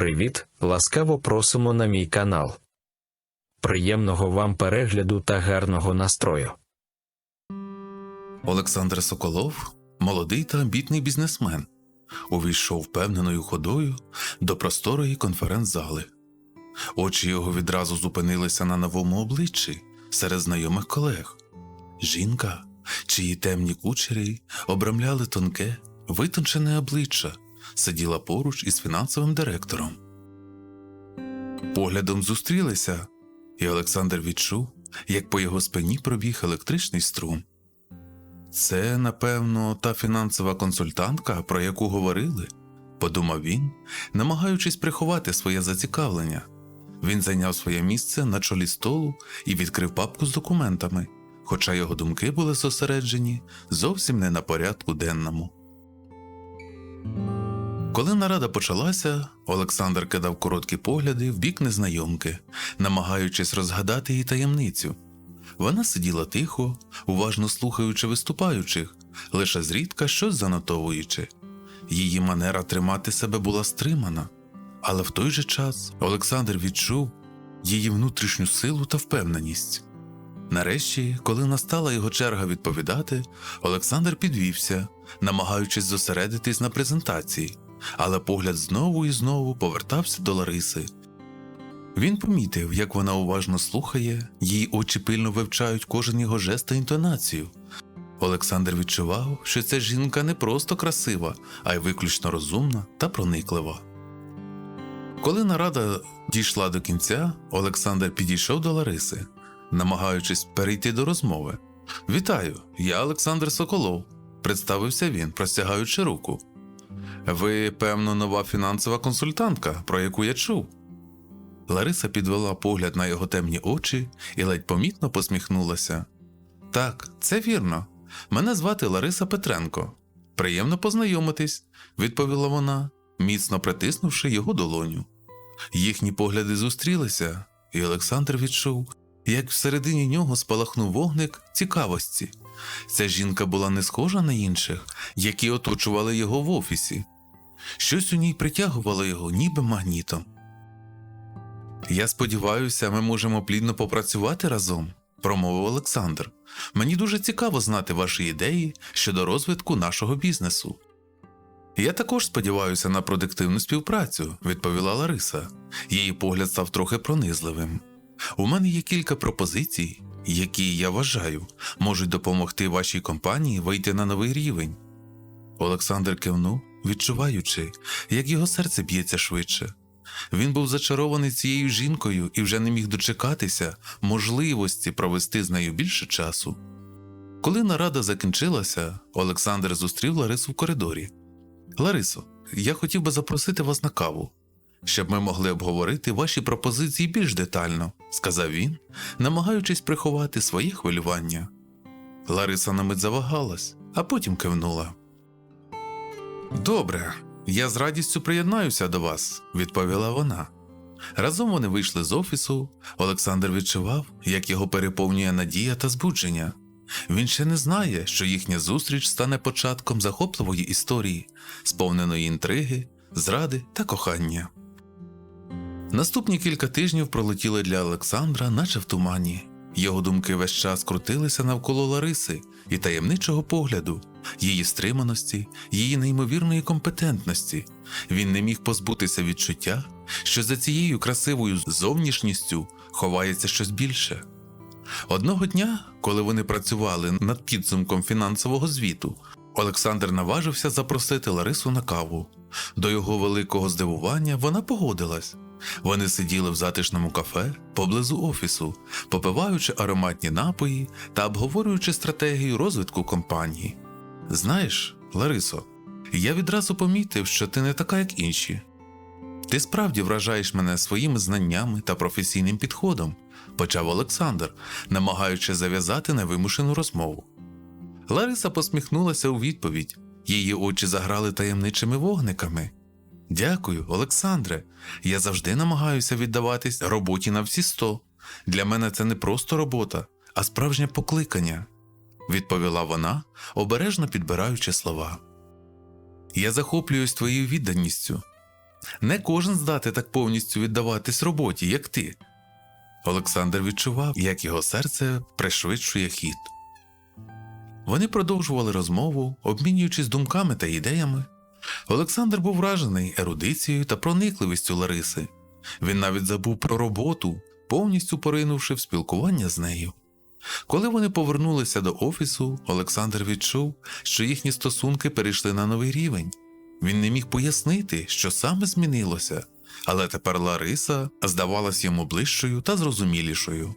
Привіт! Ласкаво просимо на мій канал. Приємного вам перегляду та гарного настрою. Олександр Соколов молодий та амбітний бізнесмен, увійшов впевненою ходою до просторої конференц-зали. Очі його відразу зупинилися на новому обличчі серед знайомих колег. Жінка, чиї темні кучері обрамляли тонке, витончене обличчя, сиділа поруч із фінансовим директором. Поглядом зустрілися, і Олександр відчув, як по його спині пробіг електричний струм. Це, напевно, та фінансова консультантка, про яку говорили, подумав він, намагаючись приховати своє зацікавлення. Він зайняв своє місце на чолі столу і відкрив папку з документами, хоча його думки були зосереджені зовсім не на порядку денному. Коли нарада почалася, Олександр кидав короткі погляди в бік незнайомки, намагаючись розгадати її таємницю. Вона сиділа тихо, уважно слухаючи виступаючих, лише зрідка щось занотовуючи. Її манера тримати себе була стримана, але в той же час Олександр відчув її внутрішню силу та впевненість. Нарешті, коли настала його черга відповідати, Олександр підвівся, намагаючись зосередитись на презентації, але погляд знову і знову повертався до Лариси. Він помітив, як вона уважно слухає, її очі пильно вивчають кожен його жест та інтонацію. Олександр відчував, що ця жінка не просто красива, а й виключно розумна та прониклива. Коли нарада дійшла до кінця, Олександр підійшов до Лариси, намагаючись перейти до розмови. Вітаю, я Олександр Соколов, представився він, простягаючи руку. Ви, певно, нова фінансова консультантка, про яку я чув. Лариса підвела погляд на його темні очі і ледь помітно посміхнулася. Так, це вірно. Мене звати Лариса Петренко. Приємно познайомитись, відповіла вона, міцно притиснувши його долоню. Їхні погляди зустрілися, і Олександр відчув, як всередині нього спалахнув вогник цікавості. Ця жінка була не схожа на інших, які оточували його в офісі. Щось у ній притягувало його, ніби магнітом. Я сподіваюся, ми можемо плідно попрацювати разом, промовив Олександр. Мені дуже цікаво знати ваші ідеї щодо розвитку нашого бізнесу. Я також сподіваюся на продуктивну співпрацю, відповіла Лариса. Її погляд став трохи пронизливим. У мене є кілька пропозицій, які, я вважаю, можуть допомогти вашій компанії вийти на новий рівень. Олександр кивнув, відчуваючи, як його серце б'ється швидше. Він був зачарований цією жінкою і вже не міг дочекатися можливості провести з нею більше часу. Коли нарада закінчилася, Олександр зустрів Ларису в коридорі. Ларисо, я хотів би запросити вас на каву, щоб ми могли обговорити ваші пропозиції більш детально, сказав він, намагаючись приховати своє хвилювання. Лариса на мить завагалась, а потім кивнула. Добре, я з радістю приєднаюся до вас, відповіла вона. Разом вони вийшли з офісу. Олександр відчував, як його переповнює надія та збудження. Він ще не знає, що їхня зустріч стане початком захопливої історії, сповненої інтриги, зради та кохання. Наступні кілька тижнів пролетіли для Олександра, наче в тумані. Його думки весь час крутилися навколо Лариси і таємничого погляду, її стриманості, її неймовірної компетентності. Він не міг позбутися відчуття, що за цією красивою зовнішністю ховається щось більше. Одного дня, коли вони працювали над підсумком фінансового звіту, Олександр наважився запросити Ларису на каву. До його великого здивування вона погодилась. Вони сиділи в затишному кафе поблизу офісу, попиваючи ароматні напої та обговорюючи стратегію розвитку компанії. Знаєш, Ларисо, я відразу помітив, що ти не така, як інші. Ти справді вражаєш мене своїми знаннями та професійним підходом, почав Олександр, намагаючи зав'язати невимушену розмову. Лариса посміхнулася у відповідь, її очі заграли таємничими вогниками. Дякую, Олександре. Я завжди намагаюся віддаватись роботі на всі сто. Для мене це не просто робота, а справжнє покликання, відповіла вона, обережно підбираючи слова. Я захоплююсь твоєю відданістю. Не кожен здатний так повністю віддаватись роботі, як ти. Олександр відчував, як його серце пришвидшує хід. Вони продовжували розмову, обмінюючись думками та ідеями. Олександр був вражений ерудицією та проникливістю Лариси. Він навіть забув про роботу, повністю поринувши в спілкування з нею. Коли вони повернулися до офісу, Олександр відчув, що їхні стосунки перейшли на новий рівень. Він не міг пояснити, що саме змінилося, але тепер Лариса здавалась йому ближчою та зрозумілішою.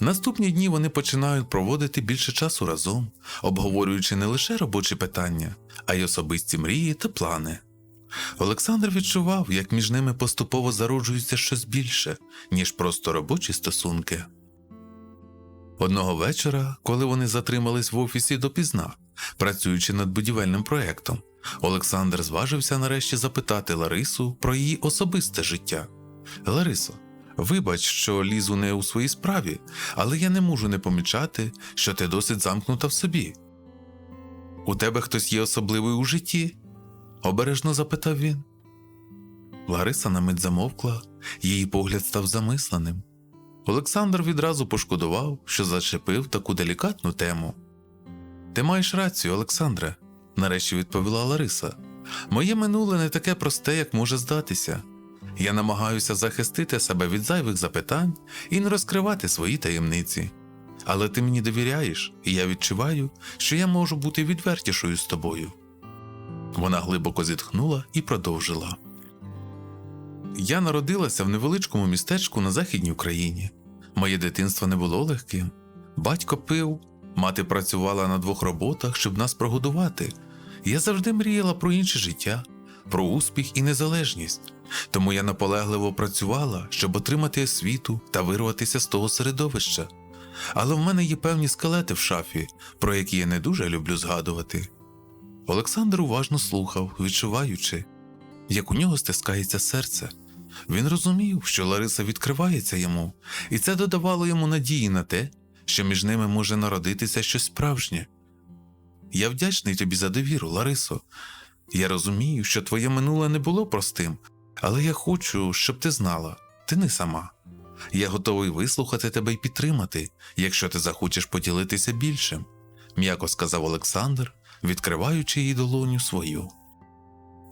Наступні дні вони починають проводити більше часу разом, обговорюючи не лише робочі питання, а й особисті мрії та плани. Олександр відчував, як між ними поступово зароджується щось більше, ніж просто робочі стосунки. Одного вечора, коли вони затримались в офісі допізна, працюючи над будівельним проєктом, Олександр зважився нарешті запитати Ларису про її особисте життя. Ларисо, вибач, що лізу не у своїй справі, але я не можу не помічати, що ти досить замкнута в собі. У тебе хтось є особливий у житті? обережно запитав він. Лариса на мить замовкла, її погляд став замисленим. Олександр відразу пошкодував, що зачепив таку делікатну тему. Ти маєш рацію, Олександре, нарешті відповіла Лариса. Моє минуле не таке просте, як може здатися. Я намагаюся захистити себе від зайвих запитань і не розкривати свої таємниці. Але ти мені довіряєш, і я відчуваю, що я можу бути відвертішою з тобою. Вона глибоко зітхнула і продовжила. Я народилася в невеличкому містечку на Західній Україні. Моє дитинство не було легким. Батько пив, мати працювала на двох роботах, щоб нас прогодувати. Я завжди мріяла про інше життя, про успіх і незалежність. Тому я наполегливо працювала, щоб отримати освіту та вирватися з того середовища. Але в мене є певні скелети в шафі, про які я не дуже люблю згадувати. Олександр уважно слухав, відчуваючи, як у нього стискається серце. Він розумів, що Лариса відкривається йому, і це додавало йому надії на те, що між ними може народитися щось справжнє. Я вдячний тобі за довіру, Ларисо. Я розумію, що твоє минуле не було простим, але я хочу, щоб ти знала, ти не сама. Я готовий вислухати тебе і підтримати, якщо ти захочеш поділитися більшим, м'яко сказав Олександр, відкриваючи їй долоню свою.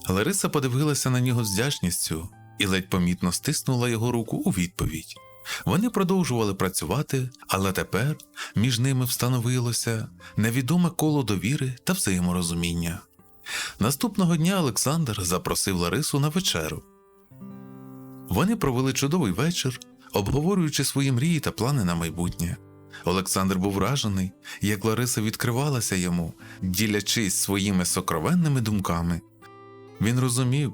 Лариса подивилася на нього з вдячністю і ледь помітно стиснула його руку у відповідь. Вони продовжували працювати, але тепер між ними встановилося невідоме коло довіри та взаєморозуміння. Наступного дня Олександр запросив Ларису на вечеру. Вони провели чудовий вечір, обговорюючи свої мрії та плани на майбутнє. Олександр був вражений, як Лариса відкривалася йому, ділячись своїми сокровенними думками. Він розумів,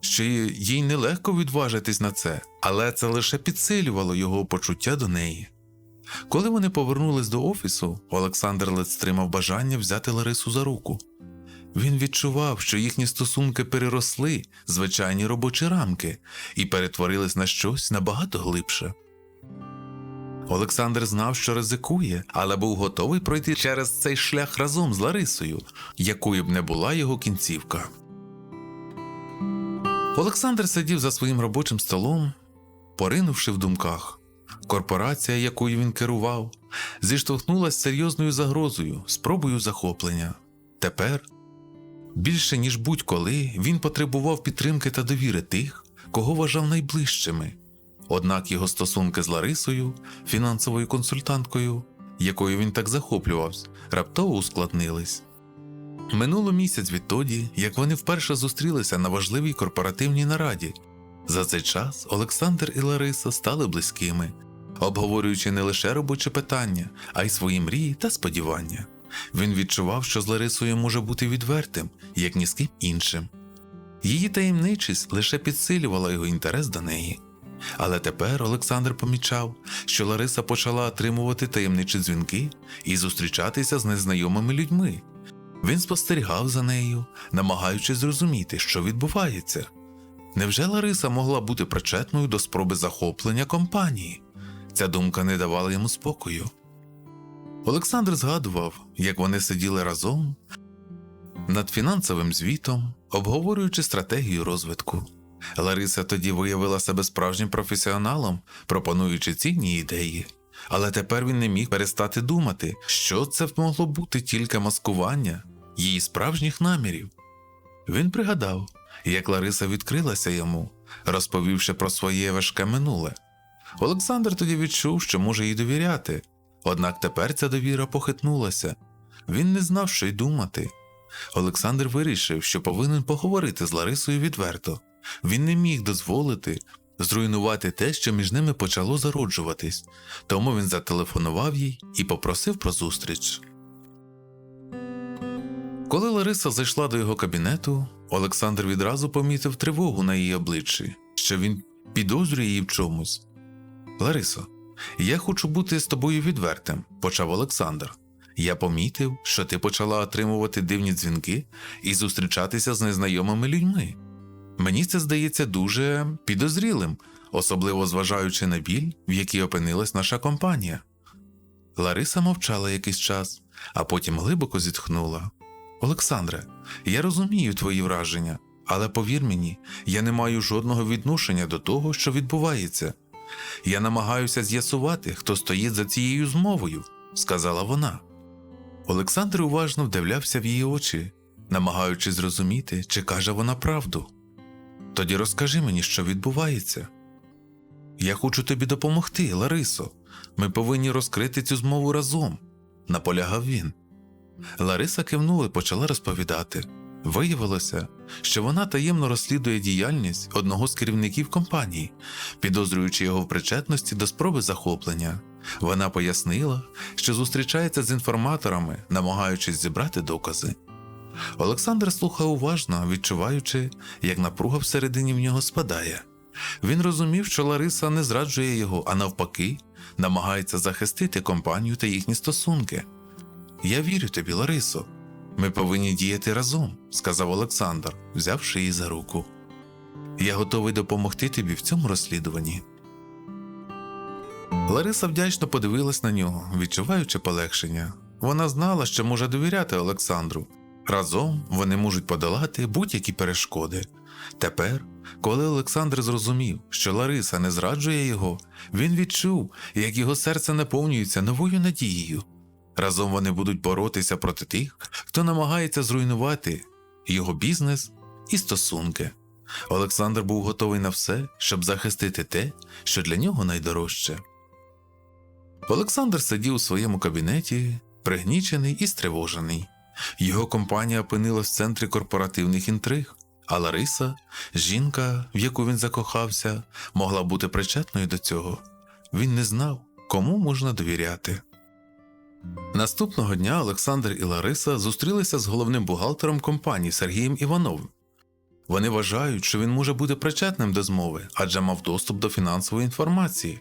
що їй нелегко відважитись на це, але це лише підсилювало його почуття до неї. Коли вони повернулись до офісу, Олександр ледь стримав бажання взяти Ларису за руку. Він відчував, що їхні стосунки переросли звичайні робочі рамки і перетворились на щось набагато глибше. Олександр знав, що ризикує, але був готовий пройти через цей шлях разом з Ларисою, якою б не була його кінцівка. Олександр сидів за своїм робочим столом, поринувши в думках. Корпорація, якою він керував, зіштовхнулася з серйозною загрозою, спробою захоплення. Тепер, більше ніж будь-коли, він потребував підтримки та довіри тих, кого вважав найближчими. Однак його стосунки з Ларисою, фінансовою консультанткою, якою він так захоплювався, раптово ускладнились. Минуло місяць відтоді, як вони вперше зустрілися на важливій корпоративній нараді. За цей час Олександр і Лариса стали близькими, обговорюючи не лише робочі питання, а й свої мрії та сподівання. Він відчував, що з Ларисою може бути відвертим, як ні з ким іншим. Її таємничість лише підсилювала його інтерес до неї. Але тепер Олександр помічав, що Лариса почала отримувати таємничі дзвінки і зустрічатися з незнайомими людьми. Він спостерігав за нею, намагаючись зрозуміти, що відбувається. Невже Лариса могла бути причетною до спроби захоплення компанії? Ця думка не давала йому спокою. Олександр згадував, як вони сиділи разом над фінансовим звітом, обговорюючи стратегію розвитку. Лариса тоді виявила себе справжнім професіоналом, пропонуючи цінні ідеї. Але тепер він не міг перестати думати, що це могло бути тільки маскування її справжніх намірів. Він пригадав, як Лариса відкрилася йому, розповівши про своє важке минуле. Олександр тоді відчув, що може їй довіряти, однак тепер ця довіра похитнулася. Він не знав, що й думати. Олександр вирішив, що повинен поговорити з Ларисою відверто. Він не міг дозволити зруйнувати те, що між ними почало зароджуватись, тому він зателефонував їй і попросив про зустріч. Коли Лариса зайшла до його кабінету, Олександр відразу помітив тривогу на її обличчі, що він підозрює її в чомусь. Ларисо, я хочу бути з тобою відвертим, почав Олександр. Я помітив, що ти почала отримувати дивні дзвінки і зустрічатися з незнайомими людьми. Мені це здається дуже підозрілим, особливо зважаючи на біль, в якій опинилась наша компанія. Лариса мовчала якийсь час, а потім глибоко зітхнула. Олександре, я розумію твої враження, але повір мені, я не маю жодного відношення до того, що відбувається. Я намагаюся з'ясувати, хто стоїть за цією змовою, сказала вона. Олександр уважно вдивлявся в її очі, намагаючись зрозуміти, чи каже вона правду. Тоді розкажи мені, що відбувається. Я хочу тобі допомогти, Ларисо. Ми повинні розкрити цю змову разом, наполягав він. Лариса кивнула і почала розповідати. Виявилося, що вона таємно розслідує діяльність одного з керівників компанії, підозрюючи його в причетності до спроби захоплення. Вона пояснила, що зустрічається з інформаторами, намагаючись зібрати докази. Олександр слухав уважно, відчуваючи, як напруга всередині в нього спадає. Він розумів, що Лариса не зраджує його, а навпаки, намагається захистити компанію та їхні стосунки. Я вірю тобі, Ларисо. Ми повинні діяти разом, сказав Олександр, взявши її за руку. Я готовий допомогти тобі в цьому розслідуванні. Лариса вдячно подивилась на нього, відчуваючи полегшення. Вона знала, що може довіряти Олександру. Разом вони можуть подолати будь-які перешкоди. Тепер, коли Олександр зрозумів, що Лариса не зраджує його, він відчув, як його серце наповнюється новою надією. Разом вони будуть боротися проти тих, хто намагається зруйнувати його бізнес і стосунки. Олександр був готовий на все, щоб захистити те, що для нього найдорожче. Олександр сидів у своєму кабінеті, пригнічений і стривожений. Його компанія опинилась в центрі корпоративних інтриг, а Лариса, жінка, в яку він закохався, могла бути причетною до цього. Він не знав, кому можна довіряти. Наступного дня Олександр і Лариса зустрілися з головним бухгалтером компанії Сергієм Івановим. Вони вважають, що він може бути причетним до змови, адже мав доступ до фінансової інформації.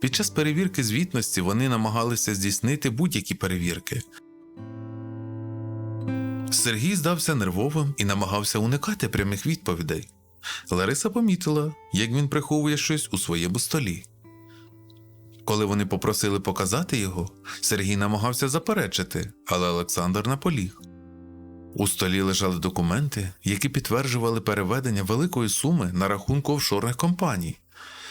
Під час перевірки звітності вони намагалися здійснити будь-які перевірки. Сергій здався нервовим і намагався уникати прямих відповідей. Лариса помітила, як він приховує щось у своєму столі. Коли вони попросили показати його, Сергій намагався заперечити, але Олександр наполіг. У столі лежали документи, які підтверджували переведення великої суми на рахунку офшорних компаній.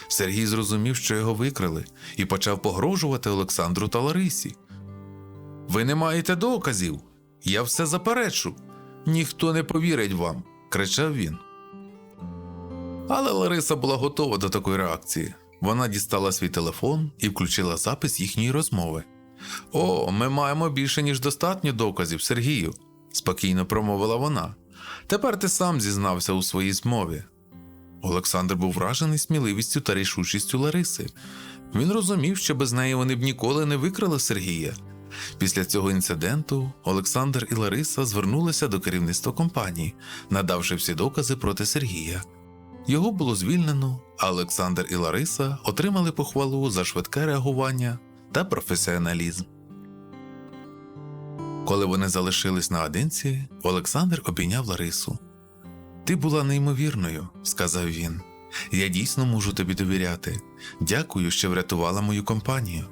Сергій зрозумів, що його викрали, і почав погрожувати Олександру та Ларисі. Ви не маєте доказів. Я все заперечу. Ніхто не повірить вам, кричав він. Але Лариса була готова до такої реакції. Вона дістала свій телефон і включила запис їхньої розмови. О, ми маємо більше, ніж достатньо доказів, Сергію, спокійно промовила вона. Тепер ти сам зізнався у своїй змові. Олександр був вражений сміливістю та рішучістю Лариси. Він розумів, що без неї вони б ніколи не викрали Сергія. Після цього інциденту Олександр і Лариса звернулися до керівництва компанії, надавши всі докази проти Сергія. Його було звільнено, а Олександр і Лариса отримали похвалу за швидке реагування та професіоналізм. Коли вони залишились наодинці, Олександр обійняв Ларису. Ти була неймовірною, сказав він. Я дійсно можу тобі довіряти. Дякую, що врятувала мою компанію.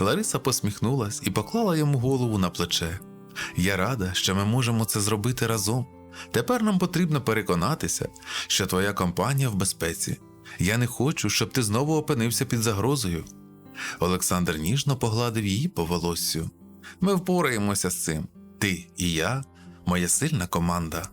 Лариса посміхнулась і поклала йому голову на плече. Я рада, що ми можемо це зробити разом. Тепер нам потрібно переконатися, що твоя компанія в безпеці. Я не хочу, щоб ти знову опинився під загрозою. Олександр ніжно погладив її по волоссю. Ми впораємося з цим. Ти і я, моя сильна команда.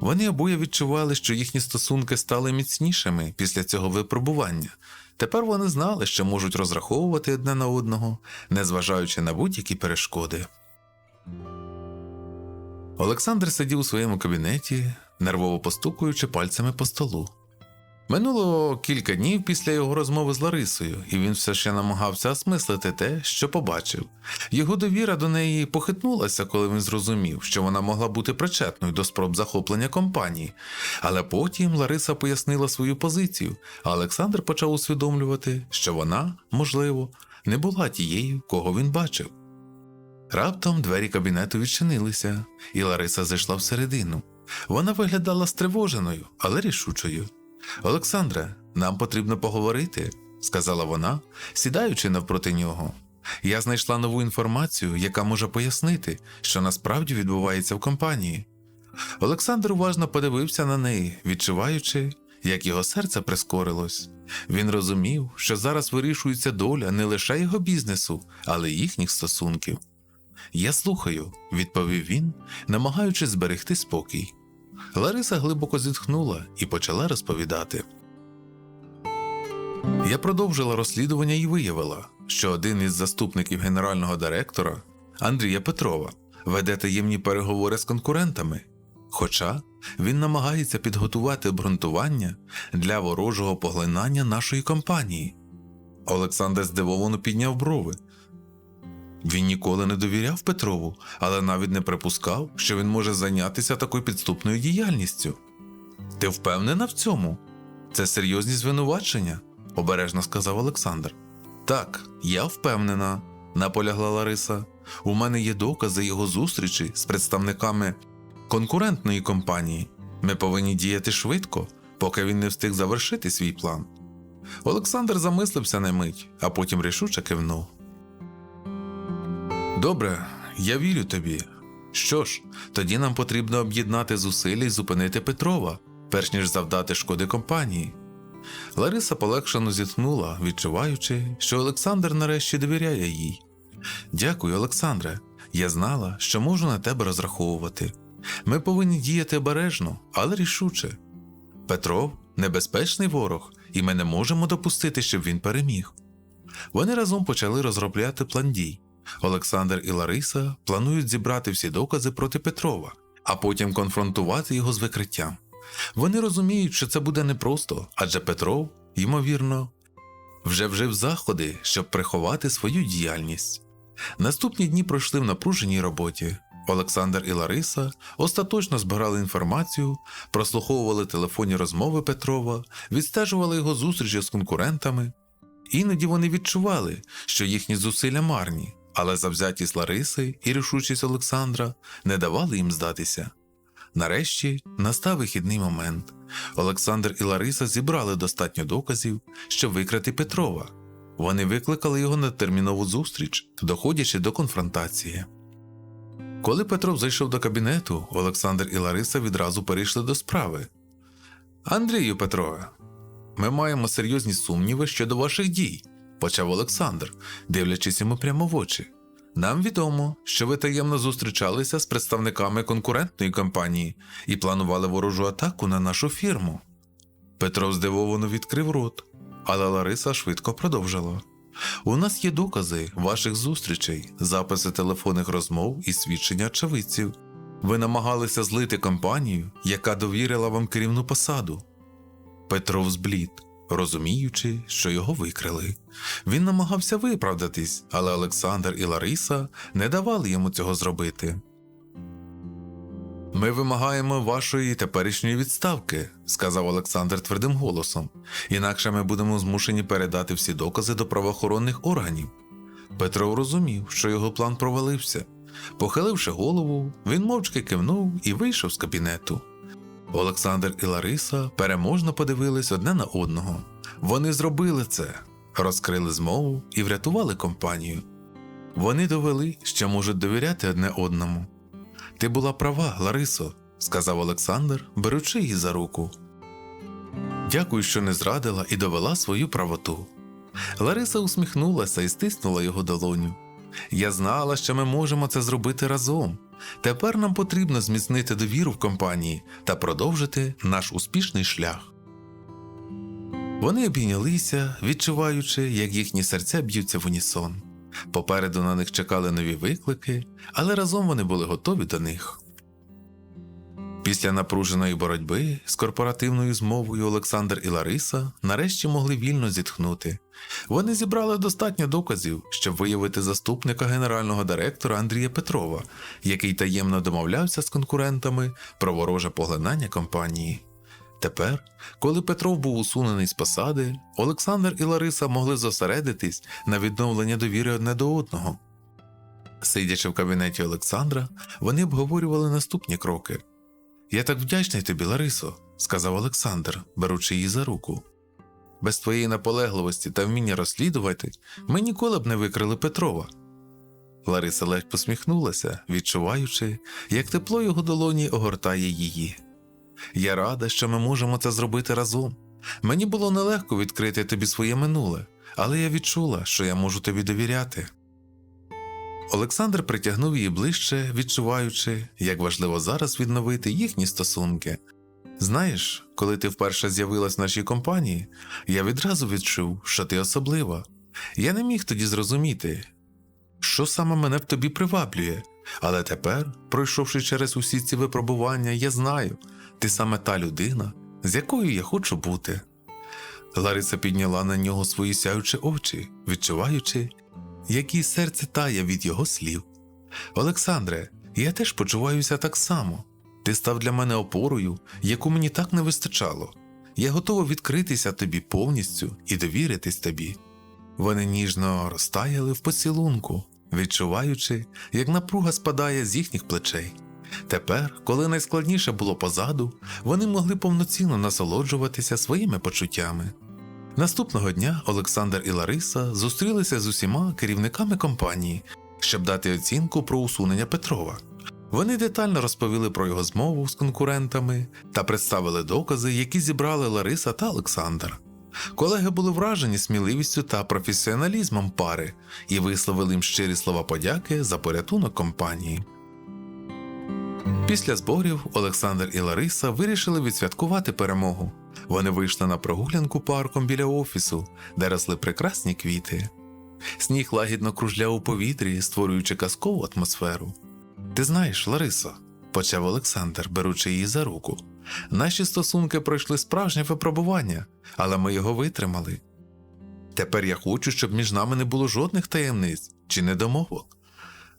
Вони обоє відчували, що їхні стосунки стали міцнішими після цього випробування. Тепер вони знали, що можуть розраховувати одне на одного, незважаючи на будь-які перешкоди. Олександр сидів у своєму кабінеті, нервово постукуючи пальцями по столу. Минуло кілька днів після його розмови з Ларисою, і він все ще намагався осмислити те, що побачив. Його довіра до неї похитнулася, коли він зрозумів, що вона могла бути причетною до спроб захоплення компанії. Але потім Лариса пояснила свою позицію, а Олександр почав усвідомлювати, що вона, можливо, не була тією, кого він бачив. Раптом двері кабінету відчинилися, і Лариса зайшла всередину. Вона виглядала стривоженою, але рішучою. Олександре, нам потрібно поговорити, сказала вона, сідаючи навпроти нього. Я знайшла нову інформацію, яка може пояснити, що насправді відбувається в компанії. Олександр уважно подивився на неї, відчуваючи, як його серце прискорилось. Він розумів, що зараз вирішується доля не лише його бізнесу, але й їхніх стосунків. Я слухаю, відповів він, намагаючись зберегти спокій. Лариса глибоко зітхнула і почала розповідати. Я продовжила розслідування і виявила, що один із заступників генерального директора Андрія Петрова веде таємні переговори з конкурентами, хоча він намагається підготувати обґрунтування для ворожого поглинання нашої компанії. Олександр здивовано підняв брови. Він ніколи не довіряв Петрову, але навіть не припускав, що він може зайнятися такою підступною діяльністю. Ти впевнена в цьому? Це серйозні звинувачення, обережно сказав Олександр. Так, я впевнена, наполягла Лариса. У мене є докази його зустрічі з представниками конкурентної компанії. Ми повинні діяти швидко, поки він не встиг завершити свій план. Олександр замислився на мить, а потім рішуче кивнув. Добре, я вірю тобі. Що ж, тоді нам потрібно об'єднати зусилля і зупинити Петрова, перш ніж завдати шкоди компанії. Лариса полегшено зітхнула, відчуваючи, що Олександр нарешті довіряє їй. Дякую, Олександре. Я знала, що можу на тебе розраховувати. Ми повинні діяти обережно, але рішуче. Петров небезпечний ворог, і ми не можемо допустити, щоб він переміг. Вони разом почали розробляти план дій. Олександр і Лариса планують зібрати всі докази проти Петрова, а потім конфронтувати його з викриттям. Вони розуміють, що це буде непросто, адже Петров, ймовірно, вже вжив заходи, щоб приховати свою діяльність. Наступні дні пройшли в напруженій роботі. Олександр і Лариса остаточно збирали інформацію, прослуховували телефонні розмови Петрова, відстежували його зустрічі з конкурентами. Іноді вони відчували, що їхні зусилля марні, але завзятість Лариси і рішучість Олександра не давали їм здатися. Нарешті настав вихідний момент. Олександр і Лариса зібрали достатньо доказів, щоб викрити Петрова. Вони викликали його на термінову зустріч, доходячи до конфронтації. Коли Петров зайшов до кабінету, Олександр і Лариса відразу перейшли до справи. Андрію Петрове, ми маємо серйозні сумніви щодо ваших дій, почав Олександр, дивлячись йому прямо в очі. Нам відомо, що ви таємно зустрічалися з представниками конкурентної компанії і планували ворожу атаку на нашу фірму. Петров здивовано відкрив рот, але Лариса швидко продовжила. У нас є докази ваших зустрічей, записи телефонних розмов і свідчення очевидців. Ви намагалися злити компанію, яка довірила вам керівну посаду. Петров зблід, розуміючи, що його викрили. Він намагався виправдатись, але Олександр і Лариса не давали йому цього зробити. Ми вимагаємо вашої теперішньої відставки, сказав Олександр твердим голосом, інакше ми будемо змушені передати всі докази до правоохоронних органів. Петров розумів, що його план провалився. Похиливши голову, він мовчки кивнув і вийшов з кабінету. Олександр і Лариса переможно подивились одне на одного. Вони зробили це, розкрили змову і врятували компанію. Вони довели, що можуть довіряти одне одному. Ти була права, Ларисо, сказав Олександр, беручи її за руку. Дякую, що не зрадила і довела свою правоту. Лариса усміхнулася і стиснула його долоню. Я знала, що ми можемо це зробити разом. Тепер нам потрібно зміцнити довіру в компанії та продовжити наш успішний шлях. Вони обійнялися, відчуваючи, як їхні серця б'ються в унісон. Попереду на них чекали нові виклики, але разом вони були готові до них. Після напруженої боротьби з корпоративною змовою Олександр і Лариса нарешті могли вільно зітхнути. Вони зібрали достатньо доказів, щоб виявити заступника генерального директора Андрія Петрова, який таємно домовлявся з конкурентами про вороже поглинання компанії. Тепер, коли Петров був усунений з посади, Олександр і Лариса могли зосередитись на відновленні довіри одне до одного. Сидячи в кабінеті Олександра, вони обговорювали наступні кроки. Я так вдячний тобі, Ларисо, сказав Олександр, беручи її за руку. Без твоєї наполегливості та вміння розслідувати ми ніколи б не викрили Петрова. Лариса ледь посміхнулася, відчуваючи, як тепло його долоні огортає її. Я рада, що ми можемо це зробити разом. Мені було нелегко відкрити тобі своє минуле, але я відчула, що я можу тобі довіряти. Олександр притягнув її ближче, відчуваючи, як важливо зараз відновити їхні стосунки. Знаєш, коли ти вперше з'явилась в нашій компанії, я відразу відчув, що ти особлива. Я не міг тоді зрозуміти, що саме мене в тобі приваблює, але тепер, пройшовши через усі ці випробування, я знаю, ти саме та людина, з якою я хочу бути. Лариса підняла на нього свої сяючі очі, відчуваючи, як її серце тає від його слів. Олександре, я теж почуваюся так само. Ти став для мене опорою, яку мені так не вистачало. Я готова відкритися тобі повністю і довіритись тобі. Вони ніжно розтаяли в поцілунку, відчуваючи, як напруга спадає з їхніх плечей. Тепер, коли найскладніше було позаду, вони могли повноцінно насолоджуватися своїми почуттями. Наступного дня Олександр і Лариса зустрілися з усіма керівниками компанії, щоб дати оцінку про усунення Петрова. Вони детально розповіли про його змову з конкурентами та представили докази, які зібрали Лариса та Олександр. Колеги були вражені сміливістю та професіоналізмом пари і висловили їм щирі слова подяки за порятунок компанії. Після зборів Олександр і Лариса вирішили відсвяткувати перемогу. Вони вийшли на прогулянку парком біля офісу, де росли прекрасні квіти. Сніг лагідно кружляв у повітрі, створюючи казкову атмосферу. Ти знаєш, Ларисо, почав Олександр, беручи її за руку. Наші стосунки пройшли справжнє випробування, але ми його витримали. Тепер я хочу, щоб між нами не було жодних таємниць чи недомовок.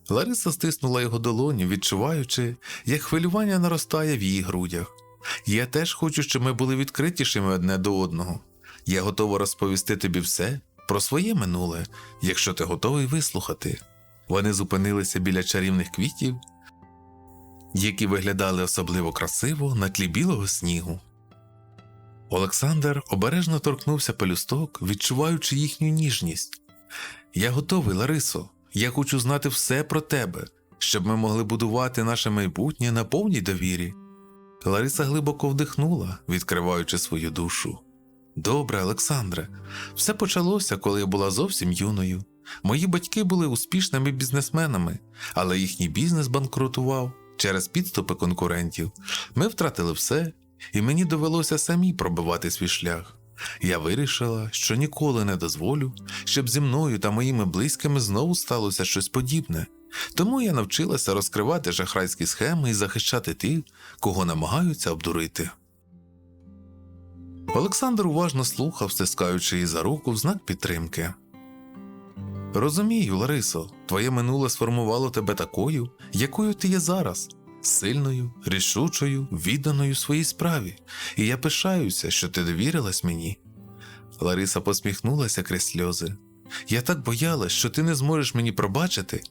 Лариса стиснула його долоню, відчуваючи, як хвилювання наростає в її грудях. Я теж хочу, щоб ми були відкритішими одне до одного. Я готова розповісти тобі все про своє минуле, якщо ти готовий вислухати. Вони зупинилися біля чарівних квітів, які виглядали особливо красиво на тлі білого снігу. Олександр обережно торкнувся пелюсток, відчуваючи їхню ніжність. Я готовий, Ларисо. Я хочу знати все про тебе, щоб ми могли будувати наше майбутнє на повній довірі. Лариса глибоко вдихнула, відкриваючи свою душу. Добре, Олександре, все почалося, коли я була зовсім юною. Мої батьки були успішними бізнесменами, але їхній бізнес банкрутував через підступи конкурентів. Ми втратили все, і мені довелося самі пробивати свій шлях. Я вирішила, що ніколи не дозволю, щоб зі мною та моїми близькими знову сталося щось подібне. Тому я навчилася розкривати шахрайські схеми і захищати тих, кого намагаються обдурити. Олександр уважно слухав, стискаючи її за руку в знак підтримки. Розумію, Ларисо, твоє минуле сформувало тебе такою, якою ти є зараз, сильною, рішучою, відданою своїй справі, і я пишаюся, що ти довірилась мені. Лариса посміхнулася крізь сльози. Я так боялась, що ти не зможеш мені пробачити,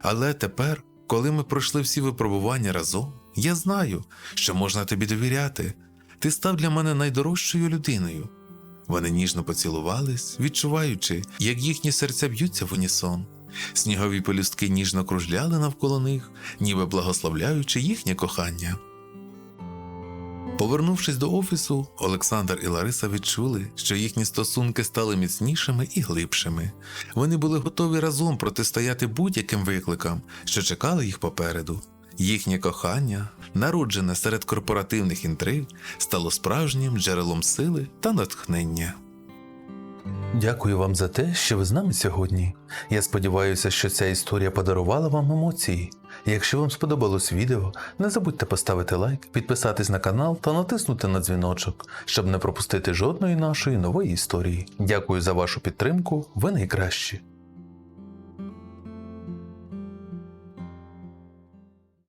але тепер, коли ми пройшли всі випробування разом, я знаю, що можна тобі довіряти. Ти став для мене найдорожчою людиною. Вони ніжно поцілувались, відчуваючи, як їхні серця б'ються в унісон. Снігові пелюстки ніжно кружляли навколо них, ніби благословляючи їхнє кохання. Повернувшись до офісу, Олександр і Лариса відчули, що їхні стосунки стали міцнішими і глибшими. Вони були готові разом протистояти будь-яким викликам, що чекали їх попереду. Їхнє кохання, народжене серед корпоративних інтриг, стало справжнім джерелом сили та натхнення. Дякую вам за те, що ви з нами сьогодні. Я сподіваюся, що ця історія подарувала вам емоції. Якщо вам сподобалось відео, не забудьте поставити лайк, підписатись на канал та натиснути на дзвіночок, щоб не пропустити жодної нашої нової історії. Дякую за вашу підтримку, ви найкращі.